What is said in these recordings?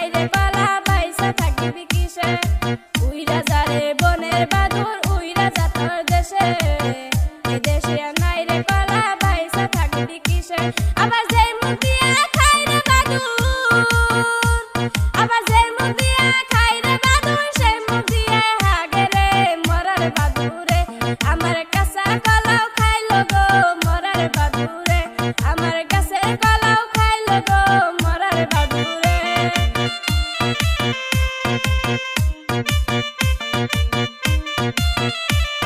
দেশে আর নাই রে পালা, বাইসা থাকিবি কিসে? উইরা যারে বনের বাদুর, উইরা যা তোর দেশে। দেশে নাই রে পালা, বাইসা থাকিবি কিসে? আবার যেই মুখ দিয়া খাই রে বাদুর, আবার যেই মুখ দিয়া খাই রে বাদুর, সেই মুখ দিয়া হাগে রে মরার বাদুরে। আমার কাঁচা কলাও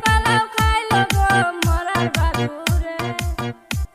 Balabalao.